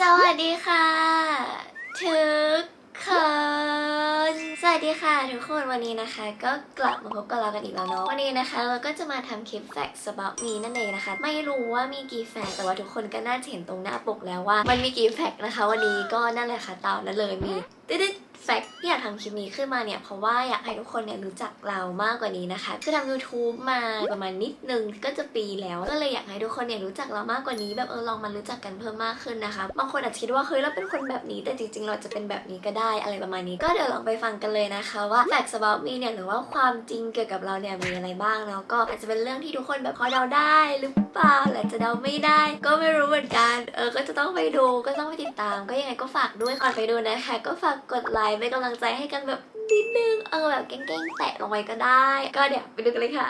สวัสดีค่ะ ทุกคน สวัสดีค่ะ ทุกคนวันนี้นะคะ ก็กลับมาพบกับเรากันอีกแล้วเนาะวันนี้นะคะ เราก็จะมาทำคลิป facts about me นั่นเองนะคะ ไม่รู้ว่ามีกี่แฟกแต่ว่าทุกคนก็น่าจะเห็นตรงหน้าปกแล้วว่า มันมีกี่แฟกนะคะ วันนี้ก็นั่นแหละค่ะตามนั้นเลยมีติ๊ดแฟกที่อยากทำคลิปนี้ขึ้นมาเนี่ยเพราะว่าอยากให้ทุกคนเนี่ยรู้จักเรามากกว่านี้นะคะ คือทำ YouTube มาประมาณนิดนึงก็จะปีแล้ว ก็เลยอยากให้ทุกคนเนี่ยรู้จักเรามากกว่านี้ แบบเออลองมารู้จักกันเพิ่มมากขึ้นนะคะ บางคนอาจจะคิดว่าเฮ้ยเราเป็นคนแบบนี้ แต่จริง ๆ เราจะเป็นแบบนี้ก็ได้อะไรประมาณนี้ก็เดี๋ยวลองไปฟังกันเลยนะคะว่า facts about me เนี่ยหรือว่าความจริงเกี่ยวกับเราเนี่ยมีอะไรบ้างแล้วก็อาจจะเป็นเรื่องที่ทุกคนแบบพอเดาได้หรือเปล่าหรือจจะเดาไม่ได้ ก็ไม่รู้เหมือนกันเออก็จะต้องไปดูก็ต้องไปติดตาม ก็ยังไงก็ฝากด้วยก่อนไปดูนะคะ ก็ฝากกดไลค์เป็นกำลังลังใจให้กันแบบนิดนึงเออแบบเก้งแตะลงไปก็ได้ ก็เดี๋ยวไปดูกันเลยค่ะ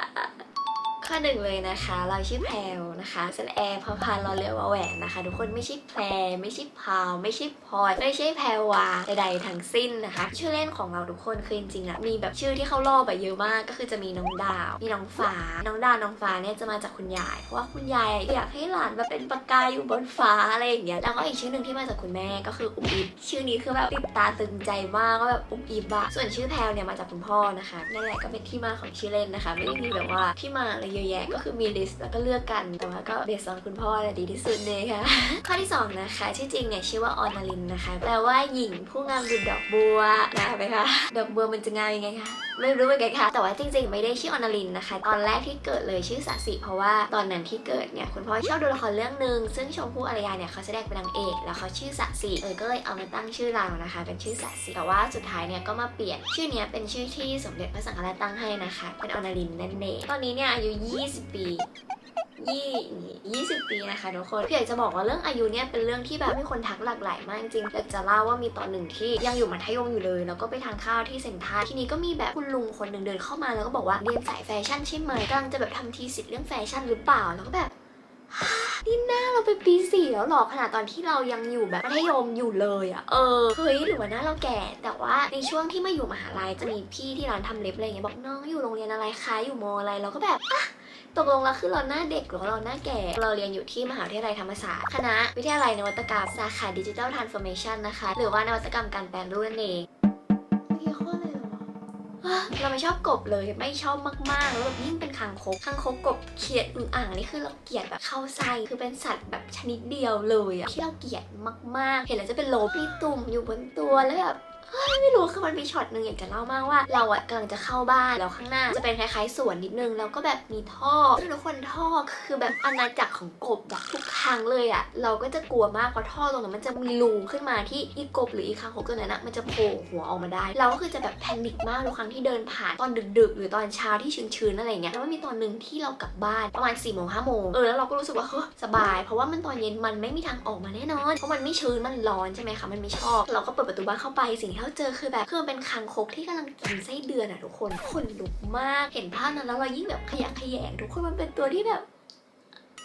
ข้อหนึ่งเลยนะคะ เราชื่อแพลวนะคะเซนแอร์พอพานเราเรียกว่าแหวนนะคะ ทุกคนไม่ใช่แพรไม่ใช่พาว ไม่ใช่พลอย ไม่ใช่แพรวาใดๆทั้งสิ้นนะคะ ชื่อเล่นของเราทุกคนคือจริงๆอะมีแบบชื่อที่เข้ารอบแบบเยอะมากก็คือจะมีน้องดาว มีน้องฟ้า น้องดาวน้องฟ้าเนี่ยจะมาจากคุณยาย เพราะว่าคุณยายอยากให้หลานแบบเป็นประกายอยู่บนฟ้าอะไรอย่างเงี้ยแล้วก็อีกชื่อหนึ่งที่มาจากคุณแม่ก็คืออุบอิบชื่อนี้คือแบบติดตาตึงใจมากก็แบบอุบอิบอะส่วนชื่อแพลเนี่ยมาจากคุณพ่อนะคะนั่นแหละก็เป็นที่มาของชื่อเล่นนะคะ ไม่ได้มีแบบว่าที่มาอะไรเยอะแยะก็คือมีลิสต์แล้วก็เลือกกัน แต่ว่าก็เบสออนคุณพ่อแหละดีที่สุดเลยค่ะ ข้อที่สองนะคะชื่อจริงเนี่ยชื่อว่าออนาลินนะคะ แปลว่าหญิงผู้งามดุจดอกบัวนะคะไหมคะดอกบัวมันจะงามยังไงคะไม่รู้เหมือนกันค่ะ แต่ว่าจริงๆ ไม่ได้ชื่ออนาลินนะคะ ตอนแรกที่เกิดเลยชื่อสาสิเพราะว่าตอนนั้นที่เกิดเนี่ยคุณพ่อชอบดูละครเรื่องหนึ่งซึ่งชมพู่อารยาเนี่ยเขาแสดงเป็นนางเอกแล้วเขาชื่อสาสิเออก็เลยเอามาตั้งชื่อเรานะคะ เป็นชื่อสาสิแต่ว่าสุดท้ายเนี่ยก็มาเปลี่ยนชื่อเนี้ยเป็นชื่อที่สมเด็จพระสังฆราชตั้งให้นะคะ เป็นอนาลินนั่นเองตอนนี้เนี่ยอายุ20 ปียี่ยี่สิบปีนะคะทุกคนพี่อยากจะบอกว่าเรื่องอายุเนี่ยเป็นเรื่องที่แบบมีคนทักหลากหลายมากจริงอยากจะเล่าว่ามีตอนหนึ่งที่ยังอยู่มัธยมอยู่เลย แล้วก็ไปทานข้าวที่เซ็นทรัลทีนี้ก็มีแบบคุณลุงคนหนึ่งเดินเข้ามาแล้วก็บอกว่าเรียนสายแฟชั่นใช่ไหมกำลังจะแบบทำทีสิทธิ์เรื่องแฟชั่นหรือเปล่าแล้วก็แบบนี่หน้าเราเป็นปีสี่แล้วหรอขนาดตอนที่เรายังอยู่แบบมัธยมอยู่เลยอะเออเฮ้ยหรือว่าหน้าเราแก่ แต่ว่าในช่วงที่มาอยู่มหาลัยจะมีพี่ที่ร้านทำเล็บอะไรเงี้ยบอกน้องอยู่โรงเรียนอะไรคะอยู่มอะไรเราก็แบบอะ ตกลงแล้วคือเราหน้าเด็กหรือว่าเราหน้าแก่ เราเรียนอยู่ที่มหาวิทยาลัยธรรมศาสตร์ คณะวิทยาลัยนวัตกรรมสาขาดิจิทัลทรานส์ฟอร์เมชันนะคะ หรือว่านวัตกรรมการแปลรูปนั่นเองเมื่อกี้ข้ออะไรเหรอเราไม่ชอบกบเลยไม่ชอบมากๆแล้วแบบยิ่งเป็นคางคกคางคกกบเขียดอึ่งอ่างนี่คือเราเกลียดแบบเข้าไส้คือเป็นสัตว์แบบชนิดเดียวเลยอะที่เราเกลียดมากๆ เห็นแล้วจะเป็นโลบมีตุ่มอยู่บนตัวแล้วแบบเฮ้ย ไม่รู้คือมันมีช็อตหนึ่งอยากจะเล่ามากว่า เราอะกำลังจะเข้าบ้านแล้วข้างหน้า จะเป็นคล้ายๆสวนนิดนึงแล้วก็แบบมีท่อทุกคนท่อคือแบบอาณาจักรของกบอะทุกครั้งเลยอะเราก็จะกลัวมากเพราะท่อตรงนั้นมันจะมีรูขึ้นมาที่อีกบหรืออีคางคกตัวนั้นอะมันจะโผล่หัวออกมาได้ เราก็คือจะแบบแพนิคมากทุกครั้งที่เดินผ่านตอนดึกๆ หรือตอนเช้าที่ชื้นๆอะไรเงี้ยแล้วมันมีตอนหนึ่งที่เรากลับบ้านประมาณ4ี่โมงห้าโมงเออแล้วเราก็รู้สึกว่าเฮ้ยสบาย เพราะว่ามันตอนเย็นมันไม่มีทางออกมาแน่นอนเพราะมันไม่ชื้นมันร้อนใช่ไหมคะมันไม่ชอบเราก็เปิดประตูบ้านเข้าไปสิ่งที่ล้วเจอคือแบบคือมันเป็นคางคกที่กำลังกินไส้เดือนอะทุกคนคนลุกมาก เห็นภาพนั้นแล้วเรายิ่งแบบขยะแขยงทุกคนมันเป็นตัวที่แบบ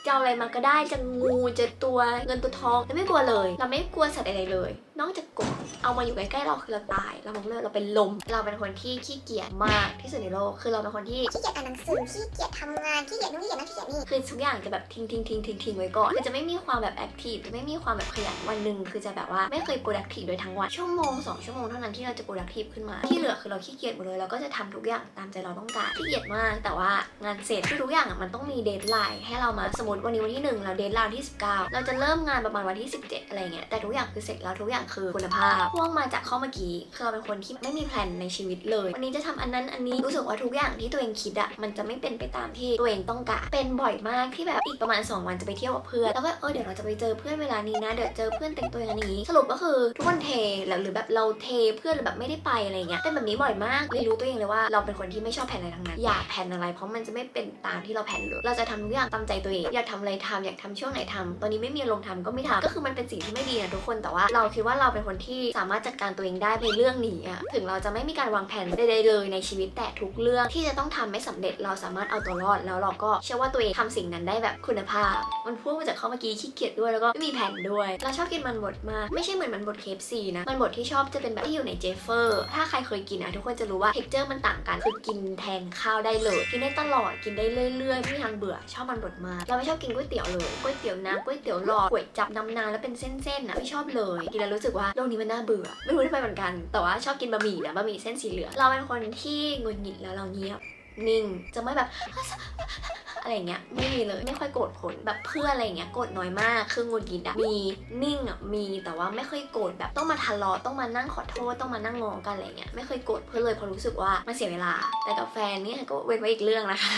จะเอาอะไรมาก็ได้จะงูจะตัวเงินตัวทองเราไม่กลัวเลย เราไม่กลัวสัตว์อะไรเลย นอกจากกบเอามาอยู่ใกล้ๆเราคือเราตาย เราบอกเลยเราเป็นลม เราเป็นคนที่ขี้เกียจมากที่สุดในโลก คือเราเป็นคนที่ขี้เกียจอ่านหนังสือขี้เกียจทำงานขี้เกียจนู่นขี้เกียจนั่นขี้เกียจนี่คือทุกอย่างจะแบบทิ้งทิ้งทิ้งทิ้งทิ้งไว้ก่อนคือจะไม่มีความแบบแอคทีฟจะไม่มีความแบบขยันวันหนึ่งคือจะแบบว่าไม่เคย productive โดยทั้งวันชั่วโมงสองชั่วโมงเท่านั้นที่เราจะ productive ขึ้นมา ที่เหลือคือเราขี้เกียจหมดเลยเราก็จะทำทุกอย่างตามใจเราต้องการขี้เกียจมากแต่ว่างานเสร็จคือทุกอย่างอะมันต้องมีเดทไลน์ให้เรามาสมมติวันนี้วันที่หนึ่งเราเดทไลน์ที่ 19 เราจะเริ่มงานประมาณวันที่ 17 อะไรเงี้ยแต่ทุกอย่างคือเสร็จแล้วทุกอย่างคือคุณภาพพ่วงมาจากข้อเมื่อกี้คือเราเป็นคนที่ไม่มีแพลนในชีวิตเลย วันนี้จะทำอันนั้นอันนี้รู้สึกว่าทุกอย่างที่ตัวเองคิดอะมันจะไม่เป็นไปตามที่ตัวเองต้องการเป็นบ่อยมากที่แบบอีกประมาณ 2 วันจะไปเที่ยวกับเพื่อนแล้วก็เออเดี๋ยวเราจะไปเจอเพื่อนเวลานี้นะเดี๋ยวเจอเพื่อนแต่งตัวอย่างนี้ สรุปก็คือทุกคนเทแล้วหรือแบบเราเทเพื่อนหรือแบบไม่ได้ไปอะไรเงี้ยเป็นแบบนี้บ่อยมากเลยรู้ตัวเองเลยว่าเราเป็นคนที่ไม่ชอบแผนอะไรทั้งนั้นอย่าแผนอะไร เพราะมันจะไม่เป็นตามที่เราแผนเลยเราจะทำทุกอย่างตามใจตัวเองอยากทำอะไรทำอยากทำช่วงไหนทำตอนนี้ไม่มีอารมณ์ทำก็ไม่ทำก็คือมันเป็นสิ่งที่ไม่ดีนะทุกคนแต่ว่าเราคิดว่าว่าเราเป็นคนที่สามารถจัดการตัวเองได้ในเรื่องนี้อะถึงเราจะไม่มีการวางแผนใดๆเลยในชีวิตแต่ทุกเรื่องที่จะต้องทำไม่สำเร็จเราสามารถเอาตัวรอด แล้วเราก็เชื่อว่าตัวเองทำสิ่งนั้นได้แบบคุณภาพ มันพ่วงมาจากข้อเมื่อกี้ขี้เกียจด้วยแล้วก็ไม่มีแผนด้วย เราชอบกินมันบดมากไม่ใช่เหมือนมันบดเคฟซีนะมันบดที่ชอบจะเป็นแบบที่อยู่ในเจฟเฟอร์ถ้าใครเคยกินอะทุกคนจะรู้ว่าเท็กเจอร์มันต่างกันคือกินแทนข้าวได้เลยกินได้ตลอดกินได้เรื่อยๆไม่มีทางเบื่อชอบมันบดมากเราไม่ชอบกินก๋วยเตี๋ยวเลยก๋วยเตี๋ยวน้ำก๋วยเตี๋ยวหลอดก๋วยจับน้ำนานแล้วเป็นเส้นๆอะไม่ชอบเลยกินแล้วรูู้้สึกว่าโลกนี้มันน่าเบื่อ ไม่รู้ทำไมเหมือนกัน แต่ว่าชอบกินบะหมี่นะบะหมี่เส้นสีเหลืองเราเป็นคนที่งุนหงิดแล้วเราเงียบนิ่งจะไม่แบบ อะไรเงี้ยไม่มีเลยไม่ค่อยโกรธคนแบบเพื่อนอะไรเงี้ยโกรธน้อยมากคืองุดหงิดอะมีนิ่งอะมีแต่ว่าไม่เคยโกรธแบบต้องมาทะเลาะต้องมานั่งขอโทษต้องมานั่งงอกันอะไรเงี้ยไม่เคยโกรธเพื่อนเลยเพราะรู้สึกว่ามันเสียเวลา แต่กับแฟนนี่ก็เว้นไว้อีกเรื่องนะคะ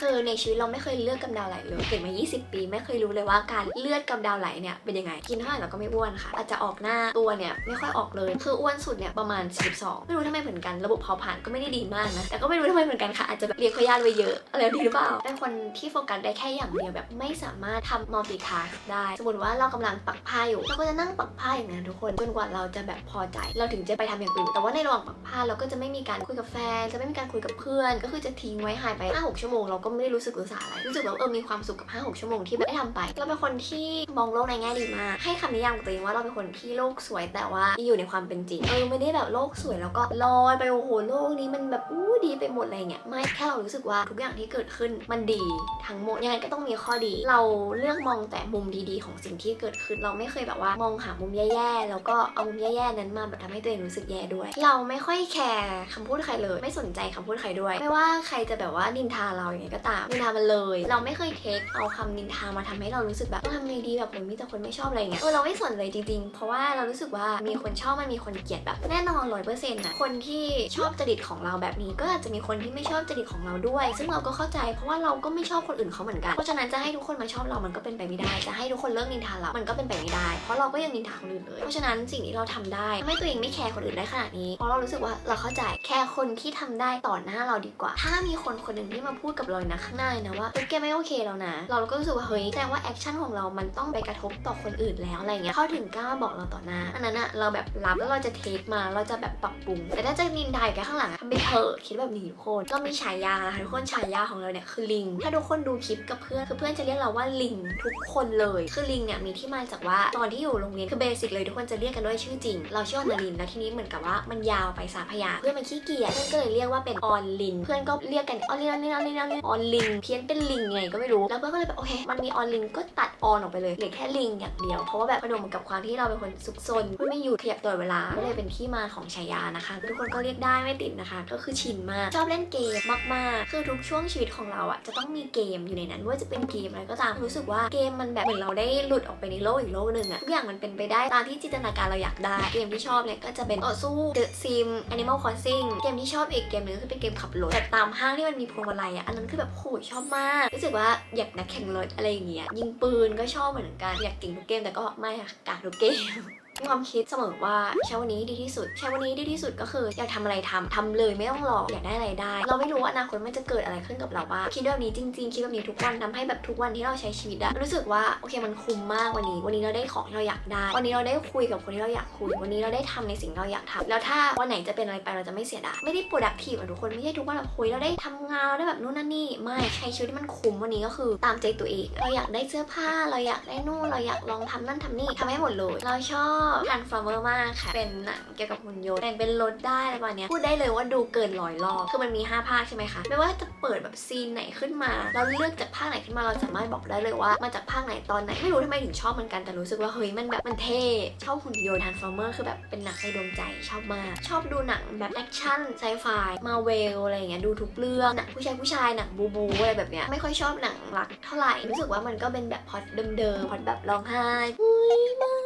คือในชีวิตเราไม่เคยเลือกกำดาวไหลเลยเกิดมา 20 ปี ไม่เคยรู้เลยว่าการเลือดกำดาวไหลเนี่ยเป็นยังไงกินเท่าไหร่เราก็ไม่อ้วนค่ะ อาจจะออกหน้าตัวเนี่ยไม่ค่อยออกเลยคืออ้วนสุดเนี่ยประมาณ 12 ไม่รู้ทำไมเหมือนกัน ระบบเผาผลาญก็ไม่ได้ดีมากนะแต่ก็ไม่รู้ทำไมเหมือนกันค่ะอาจจะเลี้ยงพยาธิไว้เยอะอะไรแบบนี้หรือเปล่าเป็นคนที่โฟกัสได้แค่อย่างเดียวแบบไม่สามารถทำ multitask ได้ สมมติว่าเรากำลังปักผ้าอยู่ เราก็จะนั่งปักผ้าอย่างนั้นทุกคนจนกว่าเราจะแบบพอใจ เราถึงจะไปทำอย่างอื่น แต่ว่าในระหว่างปักผ้าเราก็จะไม่มีการคุยกับแฟน จะไม่มีการคุยกับเพื่อน ก็คือจะทิ้งไว้หายไป5-6ชั่วโมงเราก็ไม่ได้รู้สึกรู้สาอะไร รู้สึกว่าเออมีความสุขกับ5-6ชั่วโมงที่แบบได้ทำไป เราเป็นคนที่มองโลกในแง่ดีมาก ให้คำนิยามกับตัวเองว่าเราเป็นคนที่โลกสวย แต่ว่าอยู่ในความเป็นจริง เออไม่ได้แบบโลกสวยแล้วก็ลอยไปโอ้โหโลกนี้มันแบบอู้ดีไปหมดอะไรเงี้ย ไม่แค่เรารู้สึกว่าทุกอย่างที่เกิดขึ้นมันดีทั้งหมดยังไงก็ต้องมีข้อดี เราเลือกมองแต่มุมดีๆ ของสิ่งที่เกิดขึ้นเราไม่เคยแบบว่ามองหามุมแย่ๆแล้วก็เอามุมแย่ๆนั้นมาแบบทำให้ตัวเองรู้สึกแย่ด้วย เราไม่ค่อยแคร์คำพูดใครเลย ไม่สนใจคำพูดใครด้วย ไม่ว่าใครจะแบบว่านินทาเราอย่างไงก็ตามนินทามันเลย เราไม่เคยเทคเอาคำนินทามาทำให้เรารู้สึกแบบต้องทำไงดีแบบเหมือนมีแต่คนไม่ชอบอะไรเงี้ยเออเราไม่สนเลยจริงๆ เพราะว่าเรารู้สึกว่ามีคนชอบมันมีคนเกลียดแบบแน่นอนร้อยเปอร์เซ็นต์นะคนที่ชอบจริตของเราแบบนี้ก็อาจจะมีคนที่ไม่ชอบจริตของเราด้วย ซึ่งเราก็เข้าใจเพราะว่าเราก็ไม่ชอบคนอื่นเขาเหมือนกัน เพราะฉะนั้นจะให้ทุกคนมาชอบเรามันก็เป็นไปไม่ได้ จะให้ทุกคนเลิกนินทาเรา มันก็เป็นไปไม่ได้ เพราะเราก็ยังนินทาคนอื่นเลย เพราะฉะนั้นสิ่งที่เราทำได้ทำให้ตัวเองไม่แคร์คนอื่นได้ขนาดนี้ เพราะเรารู้สึกว่าเราเข้าใจแคร์คนที่ทำได้ต่อหน้าเราดีกว่า ถ้ามีคนคนหนึ่งที่มาพูดกับเรานะข้างหน้านะว่าเฮ้ยแกไม่โอเคแล้วนะ เราก็รู้สึกว่าเฮ้ยแสดงว่าแอคชั่นของเรา มันต้องไปกระทบต่อคนอื่นแล้วอะไรเงี้ยเขาถึงกล้ามาบอกเราต่อหน้า อันนั้นอะเราแบบรับแล้วเราจะเทคมา เราจะแบบปรับปรุง แต่ถ้าจะนินทาแค่ข้างหลังทำไปเถอะคิดแบบนี้ทุกคน ก็มีฉายาทุกคนฉายาของเราเนี่ยคือลิงถ้าทุกคนดูคลิปกับเพื่อนคือเพื่อนจะเรียกเราว่าลิงทุกคนเลย คือลิงเนี่ยมีที่มาจากว่าตอนที่อยู่โรงเรียนคือเบสิกเลยทุกคนจะเรียกกันด้วยชื่อจริง เราชื่ออนลินแล้วทีนี้เหมือนกับว่ามันยาวไปสามพยางเพื่อนมันขี้เกียจเพื่อนก็เลยเรียกว่าเป็นออนลิน เพื่อนก็เรียกกันออนลินออนลินออนลินออนลินออนลินเพี้ยนเป็นลิงไงก็ไม่รู้แล้วเพื่อนก็เลยแบบโอเคมันมีออนลินก็ตัดออนออกไปเลยเหลือแค่ลิงอย่างเดียวเพราะว่าแบบประดมกับความที่เราเป็นคนซุกซนไม่หยุดขยับตลอดเวลาก็เลยเป็นที่มาของฉายานะคะ ทุกคนก็เรียกได้ไม่ติดนะคะ ก็คือชินมากชอบเล่นเกมมากๆ คือทุกช่วงชีวิตของเราอะจะต้องมีเกมอยู่ในนั้นไม่ว่าจะเป็นเกมอะไรก็ตามรู้สึกว่าเกมมันแบบเหมือนเราได้หลุดออกไปในโลกอีกโลกหนึ่งอะทุกอย่างมันเป็นไปได้ตามที่จินตนาการเราอยากได้ เกมที่ชอบเนี่ยก็จะเป็นต่อสู้ The Sim Animal Crossing เกมที่ชอบอีกเกมหนึงก็คือเป็นเกมขับรถแต่ตามห้างที่มันมีพวงมาลัยอะอันนั้นคือแบบโหยชอบมากรู้สึกว่าอยากนักแข่งรถอะไรอย่างเงี้ยยิงปืนก็ชอบเหมือนกันอยากเก่งทุกเกมแต่ก็ไม่ค่ะกากทุกเกมมี ความคิดเสมอว่าใช้วันนี้ดีที่สุดใช้วันนี้ดีที่สุดก็คืออยากทำอะไรทำทำเลยไม่ต้องรออยากได้อะไรได้ เราไม่รู้ว่าอนาคตมันจะเกิดอะไรขึ้นกับเราบ้างคิดแบบนี้จริงๆคิดแบบนี้ทุกวันทำให้แบบทุกวันที่เราใช้ชีวิตอะรู้สึกว่าโอเคมันคุ้มมากวันนี้ วันนี้เราได้ของที่เราอยากได้ วันนี้เราได้คุยกับคนที่เราอยากคุย วันนี้เราได้ทำในสิ่งที่เราอยากทำแล้วถ้าวันไหนจะเป็นอะไรไปเราจะไม่เสียดายไม่ได้ productive อะทุกคนไม่ใช่ทุกวันแบบคุยเราได้ทำงานเราได้แบบนู่นนั่นนี่ไม่ใช้ชีวิตที่มันคุ้มวันนี้ก็คือตามใจตัวเองเราอยากได้เสื้อผ้าเราอยากได้นู่นเราอยากลองทำนั่นทำนี่ทำให้หมดเลยเราชอบ Transformer มากค่ะ เป็นหนังเกี่ยวกับหุ่นยนต์แต่งเป็นรถได้อะไรประมาณเนี้ยพูดได้เลยว่าดูเกินร้อยรอบ คือมันมี 5 ภาคใช่ไหมคะ ไม่ว่าจะเปิดแบบซีนไหนขึ้นมา เราเลือกจากภาคไหนขึ้นมา เราสามารถบอกได้เลยว่ามาจากภาคไหนตอนไหน ไม่รู้ทำไมถึงชอบเหมือนกัน แต่รู้สึกว่าเฮ้ยมันแบบมันเท่ ชอบหุ่นยนต์ Transformer คือแบบเป็นหนังในดวงใจ ชอบมาก ชอบดูหนังแบบแอคชั่นไซไฟ มาเวลอะไรอย่างเงี้ย ดูทุกเรื่อง หนังผู้ชายผู้ชาย หนังบูบูอะไรแบบเนี้ย ไม่ค่อยชอบหนังรักเท่าไหร่ รู้สึกว่ามันก็เป็นแบบพอดเดิมๆพอดแบบร้องไห้อุ้ยม่ไม่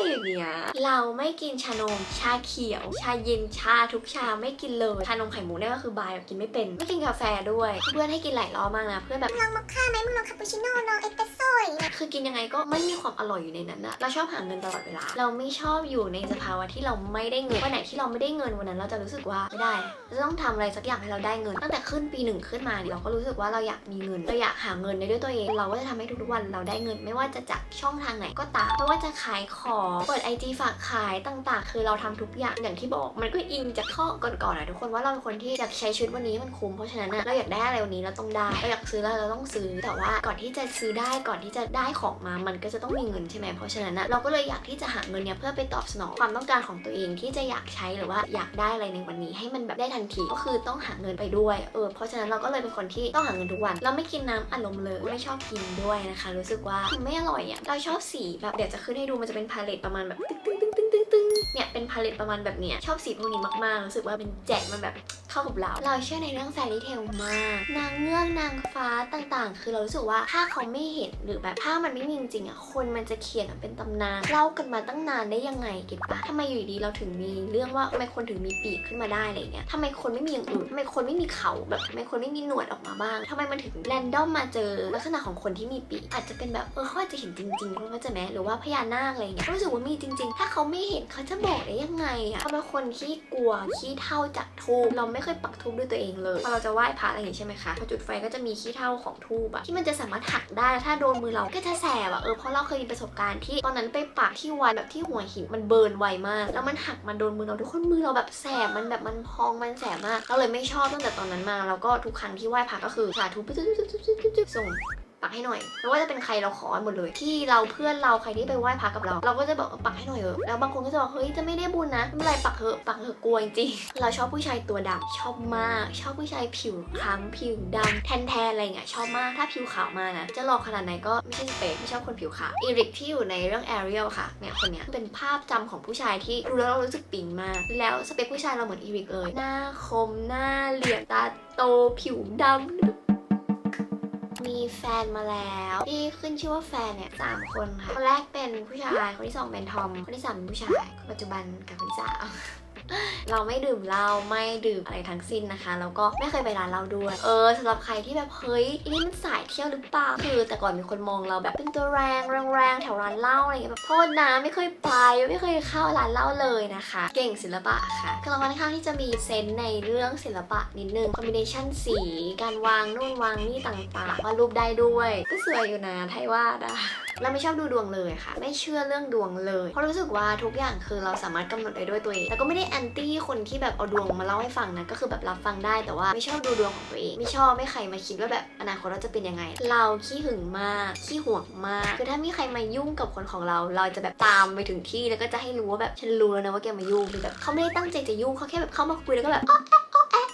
อะไรอย่างเงี้ย เราไม่กินชานม ชาเขียว ชาเย็น ชาทุกชาไม่กินเลย ชานมไข่มุกเนี่ยก็คือบายแบบกินไม่เป็น ไม่กินกาแฟด้วย เพื่อนให้กินหลายรอบมากนะ เพื่อนแบบลองมอคค่าไหมมึงลองคาปูชิโน่ลองเอสเปรสโซ่อย่างเงี้ยคือกินยังไงก็ไม่มีความอร่อยอยู่ในนั้นอะเราชอบหาเงินตลอดเวลา เราไม่ชอบอยู่ในสภาวะที่เราไม่ได้เงิน วันไหนที่เราไม่ได้เงินวันนั้น เราจะรู้สึกว่าไม่ได้เราจะต้องทำอะไรสักอย่างให้เราได้เงิน ตั้งแต่ขึ้นปีหนึ่งขึ้นมาเนี่ยเราก็รู้สึกว่าเราอยากมีเงิน เราอยากหาเงินได้ด้วยตัวเอง เราก็จะทำให้ทุกๆวันเราได้เงิน ไม่ว่าจะจากช่องทางไหนก็ตาม ไม่ว่าจะขายของเปิด IG ฝากขายต่างๆ คือเราทำทุกอย่างอย่างที่บอก มันก็อิงจากข้อก่อนๆนะทุกคนว่าเราเป็นคนที่อยากใช้ชีวิตวันนี้มันคุ้มเพราะฉะนั้นเราอยากได้อะไรวันนี้เราต้องได้เราอยากซื้อแล้วเราต้องซื้อแต่ว่าก่อนที่จะซื้อได้ก่อนที่จะได้ของมามันก็จะต้องมีเงินใช่ไหมเพราะฉะนั้นเราก็เลยอยากที่จะหาเงินเนี่ยเพื่อไปตอบสนองความต้องการของตัวเองที่จะอยากใช้หรือว่าอยากได้อะไรในวันนี้ให้มันแบบได้ทันทีก็คือต้องหาเงินไปด้วยเออเพราะฉะนั้นเราก็เลยเป็นคนที่ต้องหาเงินทุกวัน เราไม่กินน้ำอัดลมเลยไม่ชอบกินด้วยนะคะ รู้สึกว่าไม่อร่อยอะเราชอบสีแบบเดี๋ยวจะขึ้นให้ดูมันจะเป็นพาเลตประมาณแบบตึ้งตึ้งตึ้งตึ้งตึ้งเนี่ยเป็นพาเลตประมาณแบบเนี้ยชอบสีพวกนี้มากๆรู้สึกว่าเป็นแจกมันแบบ เข้ากับเรา เราเชื่อในเรื่องแฟรี่เทลมาก นางเงือกนางฟ้าต่างๆ คือเรารู้สึกว่าถ้าเขาไม่เห็นหรือแบบถ้ามันไม่มีจริงๆอะคนมันจะเขียนเป็นตำนานเล่ากันมาตั้งนานได้ยังไงเก็ตปะทำไมอยู่ดีเราถึงมีเรื่องว่าทำไมคนถึงมีปีกขึ้นมาได้อะไรเงี้ยทำไมคนไม่มีอย่างอื่นทำไมคนไม่มีเขาแบบทำไมคนไม่มีหนวดออกมาบ้างทำไมมันถึงแรนดอมมาเจอลักษณะของคนที่มีปีกอาจจะเป็นแบบเออเขาอาจจะเห็นจริงๆเข้าใจไหมหรือว่าพญานาคอะไรเงี้ยรู้สึกว่ามีจริง ๆ ถ้าเขาไม่เห็นเขาจะบอกได้ยังไงอะเขาเป็นคนขี้กลัวขี้เท่าจากทูเราไม่ไม่เคยปักทูบด้วยตัวเองเลยพอเราจะไหว้พระอะไรอย่างนี้ใช่ไหมคะพอจุดไฟก็จะมีขี้เท่าของทูบอะที่มันจะสามารถหักได้ถ้าโดนมือเราก็จะแสบอะเออเพราะเราเคยมีประสบการณ์ที่ตอนนั้นไปปักที่วันแบบที่หัวหินมันเบิร์นไวมาก แล้วมันหักมันโดนมือเราทุกคนมือเราแบบแสบมันแบบมันพองมันแสบมากเราเลยไม่ชอบตั้งแต่ตอนนั้นมาแล้วก็ทุกครั้งที่ไหว้พระก็คือสาธุปุ๊บปุ๊บปุ๊บปุ๊บปุ๊บปุ๊บส่ง ปักให้หน่อยไม่ว่าจะเป็นใครเราขอหมดเลยที่เราเพื่อนเราใครที่ไปไหว้พระกับเรา เราก็จะบอกปักให้หน่อยเถอะแล้วบางคนก็จะบอกเฮ้ยจะไม่ได้บุญนะไม่เป็นไรปักเถอะปักเถอะกลัวจริงเราชอบผู้ชายตัวดำชอบมาก ชอบผู้ชายผิวคล้ำผิวดำแทนแทนอะไรเงี้ยชอบมากถ้าผิวขาวมานะจะหลอกขนาดไหนก็ไม่ใช่สเปคไม่ชอบคนผิวขาวอีริกที่อยู่ในเรื่องแอเรียลค่ะเนี่ยคนเนี้ยเป็นภาพจำของผู้ชายที่ดูแล้วเรารู้สึกปิ๊งมาก แล้วสเปคผู้ชายเราเหมือนอีริกเลย หน้าคมหน้าเหลี่ยมตาโตผิวดำ นมาแล้ว ที่ขึ้นชื่อว่าแฟนเนี่ยสามคนค่ะคนแรกเป็นผู้ชายคนที่สองเป็นทอมคนที่สามเป็นผู้ชายคนปัจจุบันกับคนที่สามเราไม่ดื่มเหล้าไม่ดื่มอะไรทั้งสิ้นนะคะ แล้วก็ไม่เคยไปร้านเหล้าด้วย เออสำหรับใครที่แบบเฮ้ยอันนี่มันสายเที่ยวหรือเปล่าคือแต่ก่อนมีคนมองเราแบบเป็นตัวแรงแรงๆแถวร้านเหล้าอะไรเงี้ยแบบโทษนะไม่เคยไปไม่เคยเข้าร้านเหล้าเลยนะคะ เก่งศิลปะค่ะคือเราค่อนข้างที่จะมีเซนส์ในเรื่องศิลปะนิดนึงคอมบิเนชันสี การวางนู่นวางนี่ต่างๆวาดรูปได้ด้วย ก็สวยอยู่นะไทยวาดอะเราไม่ชอบดูดวงเลยค่ะ ไม่เชื่อเรื่องดวงเลย เพราะรู้สึกว่าทุกอย่างคือเราสามารถกำหนดได้ด้วยตัวเอง แต่ก็ไม่ได้แอนตี้คนที่แบบเอาดวงมาเล่าให้ฟังนะ ก็คือแบบรับฟังได้ แต่ว่าไม่ชอบดูดวงของตัวเอง ไม่ชอบไม่ใครมาคิดว่าแบบอนาคตเราจะเป็นยังไง เราขี้หึงมาก ขี้ห่วงมาก คือถ้ามีใครมายุ่งกับคนของเรา เราจะแบบตามไปถึงที่ แล้วก็จะให้รู้ว่าแบบฉันรู้แล้วนะว่าแกมายุ่งหรือแบบเขาไม่ได้ตั้งใจจะยุ่งเขาแค่แบบเข้ามาคุยแล้วก็แบบ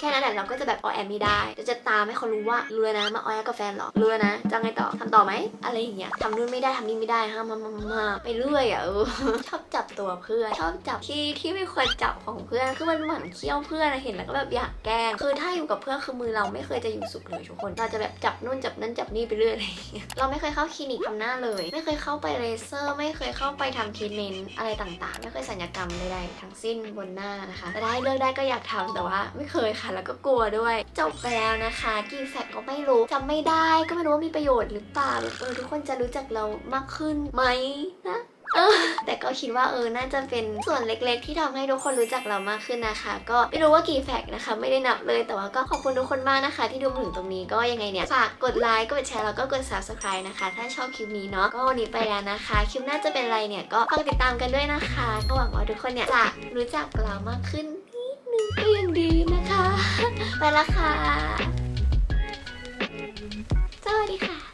แอ๊ะอ้อแค่นั้นแหละเราก็จะแบบออแอมไม่ได้จะจะตามให้เขารู้ว่ารู้แล้วนะมาออแอกับแฟนเหรอรู้แล้วนะจะไงต่อทำต่อไหมอะไรอย่างเงี้ยทำนู่นไม่ได้ทำนี่ไม่ได้ห้ามมามามาไปเรื่อยอะเออชอบจับตัวเพื่อนชอบจับที่ที่ไม่ควรจับของเพื่อนคือมันเหมือนเคี้ยวเพื่อนเห็นแล้วก็แบบอยากแกล้งคือถ้าอยู่กับเพื่อนคือมือเราไม่เคยจะอยู่สุขเลยทุกคนเราจะแบบจับนู่นจับนั่นจับนี่ไปเรื่อยอะไรอย่างเงี้ยเราไม่เคยเข้าคลินิกทำหน้าเลย ไม่เคยเข้าไปเลเซอร์ ไม่เคยเข้าไปทำทรีทเมนต์อะไรต่างๆ ไม่เคยสัญญกรรมใดๆทั้งสิ้นบนหน้านะคะแต่ได้เลือกได้ก็อยากทำแต่ว่า ไม่เคยค่ะแล้วก็กลัวด้วย จบไปแล้วนะคะกี่แฟกก็ไม่รู้จำไม่ได้ก็ไม่รู้ว่ามีประโยชน์หรือเปล่าเออทุกคนจะรู้จักเรามากขึ้นไหมนะแต่ก็คิดว่าเออ น่าจะเป็นส่วนเล็กๆ ที่ทำให้ทุกคนรู้จักเรามากขึ้นนะคะ ก็ไม่รู้ว่ากี่แฟกนะคะ ไม่ได้นับเลย แต่ว่าก็ขอบคุณทุกคนมากนะคะ ที่ดูมาถึงตรงนี้ก็ยังไงเนี่ย ฝากกดไลค์ กดแชร์ แล้วก็กด subscribe นะคะ ถ้าชอบคลิปนี้เนาะ ก็วันนี้ไปแล้วนะคะ คลิปหน้าจะเป็นอะไรเนี่ย ก็ฝากติดตามกันด้วยนะคะ ก็หวังว่าทุกคนเนี่ยจะรู้จักเรามากขึ้น ไปละค่ะ สวัสดีค่ะ